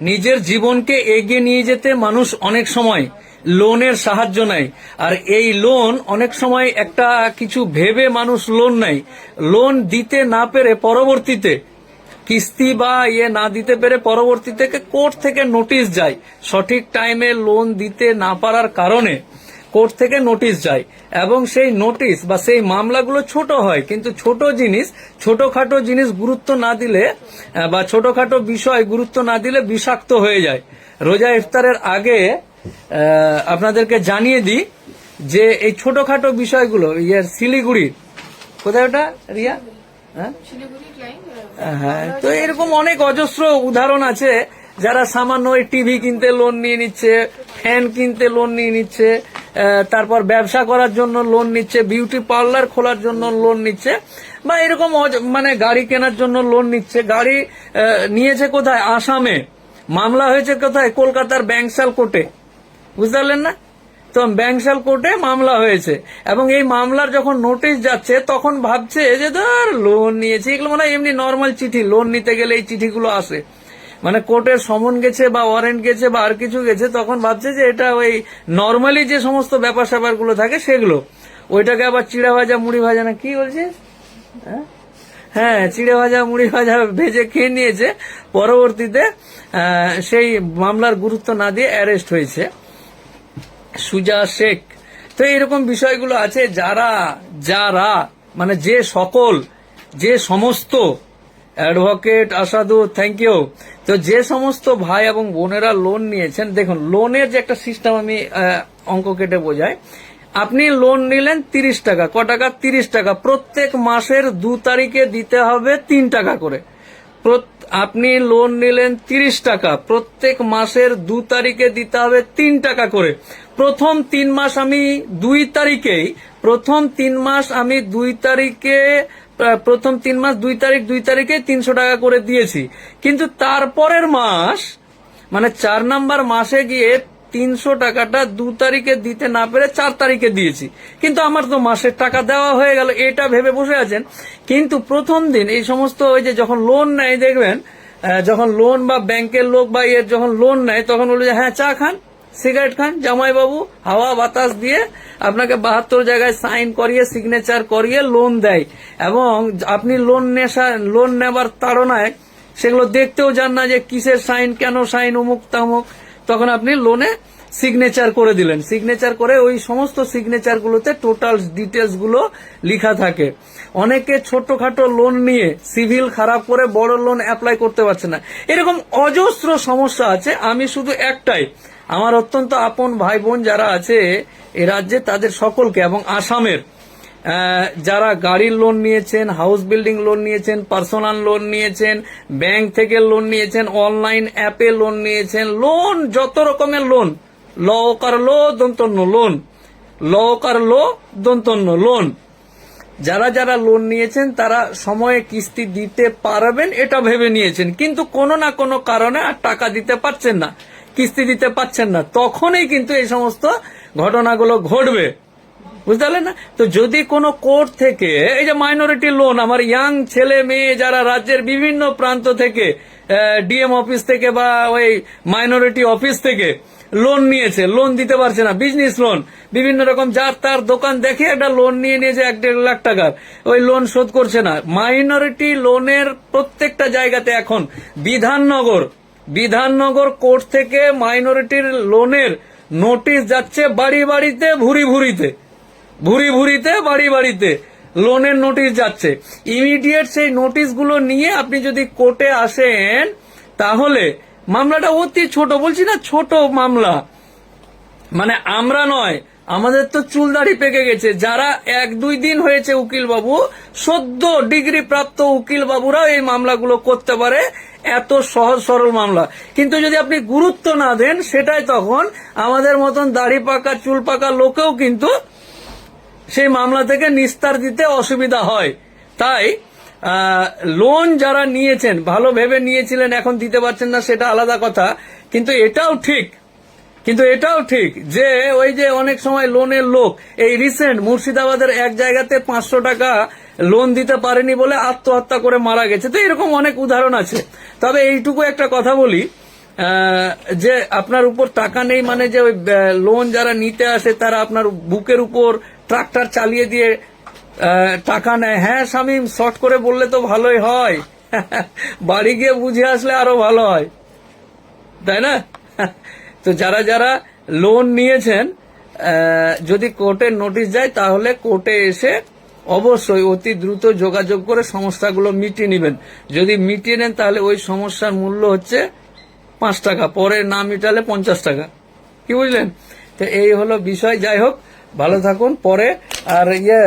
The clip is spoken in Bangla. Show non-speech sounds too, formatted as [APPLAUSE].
নিজের জীবনকে এগিয়ে নিয়ে যেতে মানুষ অনেক সময় লোনের সাহায্য নেয়। আর এই লোন অনেক সময় একটা কিছু ভেবে মানুষ লোন নেয়। লোন দিতে না পেরে পরবর্তীতে কিস্তি বা ইয়ে না দিতে পেরে পরবর্তীতে কোর্ট থেকে নোটিশ যায়। সঠিক টাইমে লোন দিতে না পারার কারণে কোর্ট থেকে নোটিশ যায় এবং সেই নোটিশ বা সেই মামলাগুলো ছোট হয়। কিন্তু ছোট জিনিস, ছোটখাটো জিনিস গুরুত্ব না দিলে বা ছোটখাটো বিষয় গুরুত্ব না দিলে বিষাক্ত হয়ে যায়। রোজা ইফতারের আগে আপনাদেরকে জানিয়ে দিই যে এই ছোটখাটো বিষয়গুলো ইয়ে শিলিগুড়ি, কোথায় ওটা, রিয়া? হ্যাঁ? হ্যাঁ তো এরকম অনেক অজস্র উদাহরণ আছে। যারা সামান্য টিভি কিনতে লোন নিয়ে নিচ্ছে ফ্যান কিনতে লোন নিয়ে নিচ্ছে তারপর ব্যবসা করার জন্য লোন নিচ্ছে বিউটি পার্লার খোলার জন্য লোন নিচ্ছে, বা এরকম মানে গাড়ি কেনার জন্য লোন নিচ্ছে। গাড়ি নিয়েছে কোথায়? আসামে। মামলা হয়েছে কোথায়? কলকাতার ব্যাংসাল কোর্টে। বুঝতে পারলেন না? তো ব্যাংশাল কোর্টে মামলা হয়েছে। এবং এই মামলার যখন নোটিশ যাচ্ছে, তখন ভাবছে যে ধর লোন নিয়েছে। এগুলো মানে এমনি নর্মাল চিঠি। লোন নিতে গেলে এই চিঠিগুলো আসে। মানে কোর্টের সমন গেছে বা ওয়ারেন্ট গেছে বা আর কিছু গেছে, তখন ভাবছে যে এটা ওই নর্মালি যে সমস্ত ব্যাপার স্যাপারগুলো থাকে সেগুলো। ওইটাকে আবার চিড়া ভাজা মুড়ি ভাজা না কি বলছে? হ্যাঁ? হ্যাঁ চিড়ে ভাজা মুড়ি ভাজা ভেজে খেয়ে নিয়েছে। পরবর্তীতে সেই মামলার গুরুত্ব না দিয়ে অ্যারেস্ট হয়েছে। সুজা শেখ। তো এরকম বিষয়গুলো আছে, যারা যারা মানে যে সকল, যে সমস্ত অ্যাডভোকেট আসাদু থ্যাংক ইউ তো যে সমস্ত ভাই এবং বোনেরা লোন নিয়েছেন, দেখুন লোনের যে একটা সিস্টেম আমি অঙ্ক কেটে বোঝাই। আপনি লোন নিলেন তিরিশ টাকা, ক টাকা? তিরিশ টাকা। প্রত্যেক মাসের দু তারিখে দিতে হবে তিন টাকা করে। আপনি লোন নিলেন তিরিশ টাকা, প্রত্যেক মাসের দু তারিখে দিতে হবে তিন টাকা করে। প্রথম তিন মাস আমি দুই তারিখেই, প্রথম তিন মাস আমি দুই তারিখে প্রথম তিন মাস দুই তারিখ, দুই তারিখে তিনশো টাকা করে দিয়েছি। কিন্তু তারপরের মাস মানে চার নাম্বার মাসে গিয়ে তিনশো টাকাটা দু তারিখে দিতে না পেরে চার তারিখে দিয়েছি। কিন্তু আমার তো মাসের টাকা দেওয়া হয়ে গেল, এটা ভেবে বসে আছেন। কিন্তু প্রথম দিন এই সমস্ত ওই যে যখন লোন নেয়, দেখবেন যখন লোন বা ব্যাংকের লোক বা এর যখন লোন নেয়, তখন বলে যে হ্যাঁ চা খান। সিগারেট খান, জামাইবাবু হাওয়া বাতাস দিয়ে আপনাকে বাহাত্তর জায়গায় সাইন করিয়ে, সিগনেচার করিয়ে লোন দেয়। এবং আপনি লোন নেশা লোন নেবার তাড়নায় সেগুলো দেখতেও যান না যে কিসের সাইন, কেন সাইন, অমুক তামুক। তখন আপনি লোনে সিগনেচার করে দিলেন। সিগনেচার করে ওই সমস্ত সিগনেচার গুলোতে টোটাল ডিটেলসগুলো লিখা থাকে। অনেকে ছোটখাটো লোন নিয়ে সিভিল খারাপ করে বড় লোন অ্যাপ্লাই করতে পারছে না। এরকম অজস্র সমস্যা আছে। আমি শুধু একটাই। আমার অত্যন্ত আপন ভাই বোন যারা আছে এ রাজ্যে, তাদের সকলকে এবং আসামের যারা গাড়ির লোন নিয়েছেন হাউস বিল্ডিং লোন নিয়েছেন পার্সোনাল লোন নিয়েছেন ব্যাংক থেকে লোন নিয়েছেন অনলাইন অ্যাপে লোন নিয়েছেন লোন যত রকমের লোন ল কার লো, দন্তন্য লোন ল কার লো, দন্তন্য লোন যারা যারা লোন নিয়েছেন, তারা সময়ে কিস্তি দিতে পারবেন, এটা ভেবে নিয়েছেন। কিন্তু কোনো না কোনো কারণে আর টাকা দিতে পারছেন না। কিস্তি দিতে পারছেন না, তখনই কিন্তু এই সমস্ত ঘটনাগুলো ঘটবে। বুঝতে পারলেন না? তো যদি কোনো কোর্ট থেকে, এই যে মাইনরিটি লোন আমার ইয়াং ছেলে মেয়ে যারা রাজ্যের বিভিন্ন প্রান্ত থেকে ডিএম অফিস থেকে বা ওই মাইনরিটি অফিস থেকে লোন নিয়েছে লোন দিতে পারছে না বিজনেস লোন বিভিন্ন রকম যার তার দোকান দেখে একটা লোন নিয়ে নিয়েছে এক দেড় লাখ টাকার, ওই লোন শোধ করছে না। মাইনরিটি লোনের প্রত্যেকটা জায়গাতে এখন বিধাননগর বিধাননগর কোর্ট থেকে মাইনরিটির লোনের নোটিশ যাচ্ছে বাড়ি বাড়িতে, ভুরি ভুরিতে। ভুরি ভুরিতে, বাড়ি বাড়িতে লোনের নোটিশ যাচ্ছে। ইমিডিয়েট সেই নোটিশগুলো নিয়ে আপনি যদি কোর্টে আসেন, তাহলে মামলাটা অতি ছোট, বলছি না ছোট মামলা। মানে আমরা নয়, আমাদের তো চুল দাড়ি পেকে গেছে। যারা এক দুই দিন হয়েছে উকিল বাবু সদ্য ডিগ্রি প্রাপ্ত উকিল বাবুরাও এই মামলাগুলো করতে পারে। এত সহজ সরল মামলা। কিন্তু যদি আপনি গুরুত্ব না দেন, সেটাই তখন আমাদের মতন দাড়ি পাকা, চুল পাকা লোকেও কিন্তু সেই মামলা থেকে নিস্তার দিতে অসুবিধা হয়। তাই লোন যারা নিয়েছেন, ভালো ভেবে নিয়েছিলেন, এখন দিতে পারছেন না, সেটা আলাদা কথা। কিন্তু এটাও ঠিক কিন্তু এটাও ঠিক যে ওই যে অনেক সময় লোনের লোক, এই রিসেন্ট মুর্শিদাবাদের এক জায়গাতে পাঁচশো টাকা লোন দিতে পারেনি বলে আত্মহত্যা করে মারা গেছে। তো এরকম অনেক উদাহরণ আছে। তবে এইটুকু একটা কথা বলি যে আপনার উপর টাকা নেই মানে যে ওই লোন যারা নিতে আসে তারা আপনার বুকের উপর ট্রাক্টর চালিয়ে দিয়ে টাকা নেয়। হ্যাঁ শামিম শর্ট করে বললে তো ভালোই হয়। [LAUGHS] বাড়ি গিয়ে বুঝে আসলে আরও ভালো হয়। তাই না? [LAUGHS] তো যারা যারা লোন নিয়েছেন যদি কোর্টের নোটিশ যায়, তাহলে কোর্টে এসে অবশ্যই অতি দ্রুত যোগাযোগ করে সমস্যাগুলো মিটিয়ে নেবেন। যদি মিটিয়ে নেন, তাহলে ওই সমস্যার মূল্য হচ্ছে পাঁচ টাকা, পরে না মিটালে পঞ্চাশ টাকা। কি বুঝলেন? তো এই হলো বিষয়। যাই হোক, ভালো থাকুন। পরে আর ইয়ে